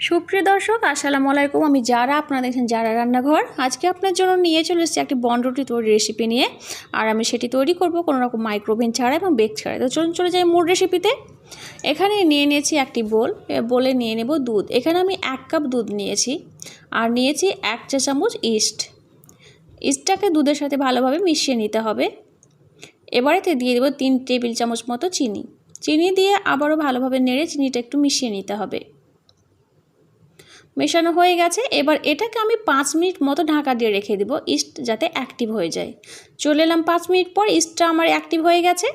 সুপ্রিয় দর্শক, আসসালামু আলাইকুম। আমি যারা, আপনারা দেখছেন যারা রান্নাঘর। আজকে আপনার জন্য নিয়ে চলে এসেছি একটি বনরুটি তৈরি রেসিপি নিয়ে। আর আমি সেটি তৈরি করব কোনো রকম মাইক্রোওভেন ছাড়া এবং বেক ছাড়া। তো চলুন, চলে যাই মূল রেসিপিতে এখানে নিয়ে নিয়েছি একটি বোল। বোলে নিয়ে নেব দুধ। এখানে আমি এক কাপ দুধ নিয়েছি। আর নিয়েছি এক চা চামচ ইস্ট ইস্টটাকে দুধের সাথে ভালোভাবে মিশিয়ে নিতে হবে। এবারেতে দিয়ে দেবো তিন টেবিল চামচ মতো চিনি। চিনি দিয়ে আবারও ভালোভাবে নেড়ে চিনিটা একটু মিশিয়ে নিতে হবে। মেশানো হয়ে গেছে। এবার এটাকে আমি পাঁচ মিনিট মতো ঢাকা দিয়ে রেখে দেবো, ইস্ট যাতে অ্যাক্টিভ হয়ে যায়। চলে এলাম পাঁচ মিনিট পর, ইস্টটা আমার অ্যাক্টিভ হয়ে গেছে।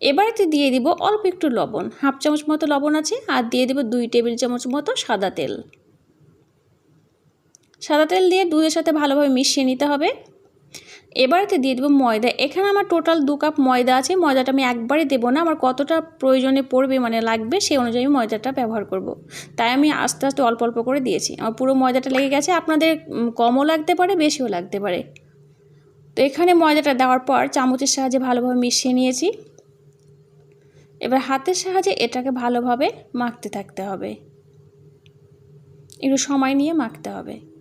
এবারেতে দিয়ে দিব অল্প একটু লবণ, হাফ চামচ মতো লবণ আছে, আর দিয়ে দেবো দুই টেবিল চামচ মতো সাদা তেল। সাদা তেল দিয়ে দুধের সাথে ভালোভাবে মিশিয়ে নিতে হবে। এবারেতে দিয়ে দেবো ময়দা। এখানে আমার টোটাল দু কাপ ময়দা আছে। ময়দাটা আমি একবারে দেবো না। আমার কতটা প্রয়োজনে পড়বে মানে লাগবে, সেই অনুযায়ী ময়দাটা ব্যবহার করব। তাই আমি আস্তে আস্তে অল্প অল্প করে দিয়েছি। আমার পুরো ময়দাটা লেগে গেছে। আপনাদের কমও লাগতে পারে, বেশিও লাগতে পারে। তো এখানে ময়দাটা দেওয়ার পর চামচের সাহায্যে ভালোভাবে মিশিয়ে নিয়েছি। এবার হাতের সাহায্যে এটাকে ভালোভাবে মাখতে থাকতে হবে। একটু সময় নিয়ে মাখতে হবে।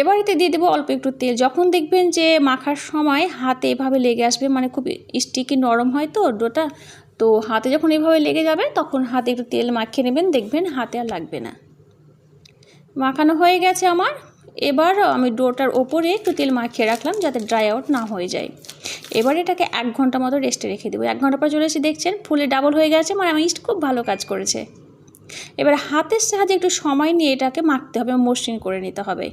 এবার এতে দিয়ে দেবো অল্প একটু তেল। যখন দেখবেন যে মাখার সময় হাতে এভাবে লেগে আসবে মানে খুব স্টিকি নরম হয় তো ডোটা, তো হাতে যখন এভাবে লেগে যাবে তখন হাতে একটু তেল মাখিয়ে নেবেন, দেখবেন হাতে আর লাগবে না। মাখানো হয়ে গেছে আমার। এবার আমি ডোটার ওপরে একটু তেল মাখিয়ে রাখলাম যাতে ড্রাই আউট না হয়ে যায়। এবার এটাকে এক ঘণ্টা মতো রেস্টে রেখে দেবো। এক ঘণ্টা পর চলে এসে দেখছেন ফুলে ডাবল হয়ে গেছে মানে আমার ইস্ট খুব ভালো কাজ করেছে। এবার হাতের সাহায্যে একটু সময় নিয়ে এটাকে মাখতে হবে, মসৃণ করে নিতে হবে।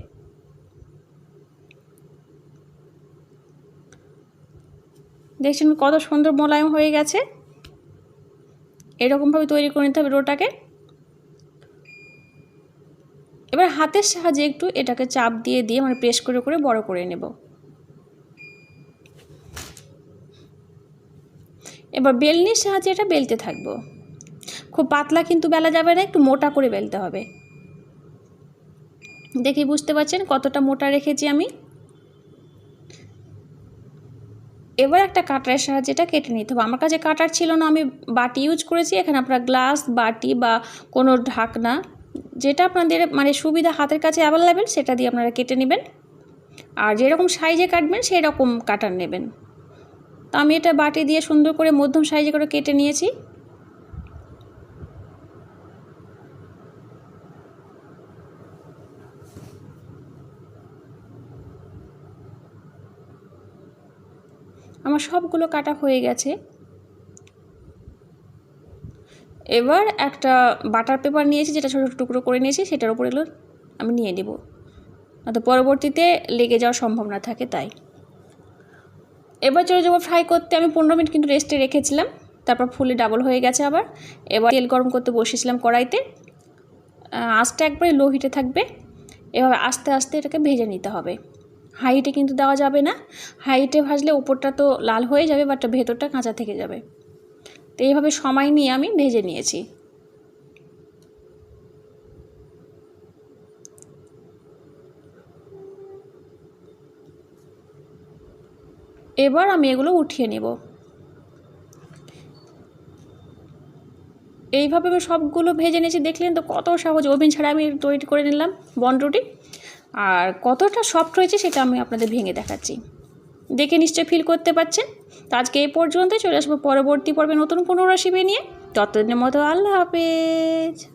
দেখছেন কত সুন্দর মোলায়েম হয়ে গেছে। এরকমভাবে তৈরি করে নিতে হবে রোটাকে। এবার হাতের সাহায্যে একটু এটাকে চাপ দিয়ে দিয়ে মানে প্রেস করে করে বড় করে নেব। এবার বেলনির সাহায্যে এটা বেলতে থাকব। খুব পাতলা কিন্তু বেলা যাবে না, একটু মোটা করে বেলতে হবে। দেখি বুঝতে পারছেন কতটা মোটা রেখেছি আমি। এবার একটা কাটারের সাহায্যে এটা কেটে নিতে হবে। আমার কাছে কাটার ছিল না, আমি বাটি ইউজ করেছি। এখানে আপনার গ্লাস বাটি বা কোনো ঢাকনা, যেটা আপনাদের মানে সুবিধা হাতের কাছে অ্যাভেলেবেল সেটা দিয়ে আপনারা কেটে নেবেন। আর যেরকম সাইজে কাটবেন সেই রকম কাটার নেবেন। তো আমি এটা বাটি দিয়ে সুন্দর করে মধ্যম সাইজে করে কেটে নিয়েছি। আমার সবগুলো কাটা হয়ে গেছে। এবার একটা বাটার পেপার নিয়েছি, যেটা ছোটো টুকরো করে নিয়েছি, সেটার উপর এগুলো আমি নিয়ে নেব। তো পরবর্তীতে লেগে যাওয়ার সম্ভাবনা থাকে তাই। এবার চলে যাব ফ্রাই করতে। আমি পনেরো মিনিট কিন্তু রেস্টে রেখেছিলাম। তারপর ফুলে ডাবল হয়ে গেছে আবার। এবার তেল গরম করতে বসেছিলাম কড়াইতে। আঁচটা একবারে লো হিটে থাকবে। এভাবে আস্তে আস্তে এটাকে ভেজে নিতে হবে। হাইটে কিন্তু দেওয়া যাবে না। হাইটে ভাজলে উপরটা তো লাল হয়ে যাবে বাট ভেতরটা কাঁচা থেকে যাবে। তো এইভাবে সময় নিয়ে আমি ভেজে নিয়েছি। এবার আমি এগুলো উঠিয়ে নেব। এইভাবে সবগুলো ভেজে নিয়েছি, দেখলেন তো কত সহজ। ওভেন ছাড়া আমি তৈরি করে নিলাম বন রুটি আর কতটা সফট হয়েছে সেটা আমি আপনাদের ভেঙে দেখাচ্ছি। দেখে নিশ্চয় ফিল করতে পারছেন। তো আজকে এই পর্যন্তই, চলে আসব পরবর্তী পর্বে নতুন রেসিপি নিয়ে। ততদিনের মতো আল্লাহ হাফেজ।